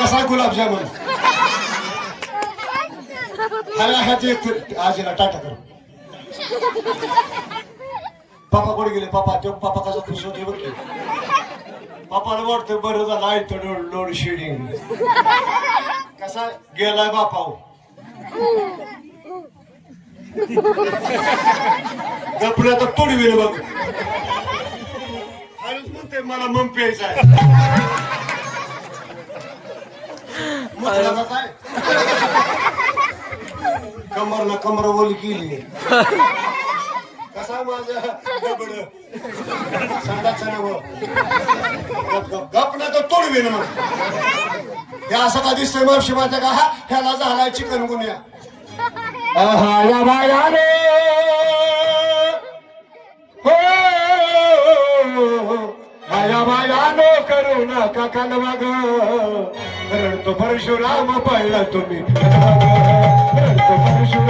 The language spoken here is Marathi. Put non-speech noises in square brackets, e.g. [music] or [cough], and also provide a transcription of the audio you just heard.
कसा गुलाबजामुन हाला हाजी आजीला टाटा कर. पापा कोण गेले? पापा तो पापा कसा खुश होते बघ पापाला वाटतं बरं झालं ऐकतो लोड लोड शेडिंग कसा गेलाय बापा [laughs] तर तोडी गेले बघ. म्हणते मला मम प्यायचा कमरला कमर ओली केली. कसा माझा? दबड संडाचं नाव गप गप गप ना तर तोडवे ना मग. हे असं का दिसतंय मावशी माझ्या का? हा ह्याला झालाय चिकन गुन्ह्या. या बायाने हो जाऊ नका कालवाग? रडतो परशुराम पाहिला तुम्ही. रडतो परशुराम.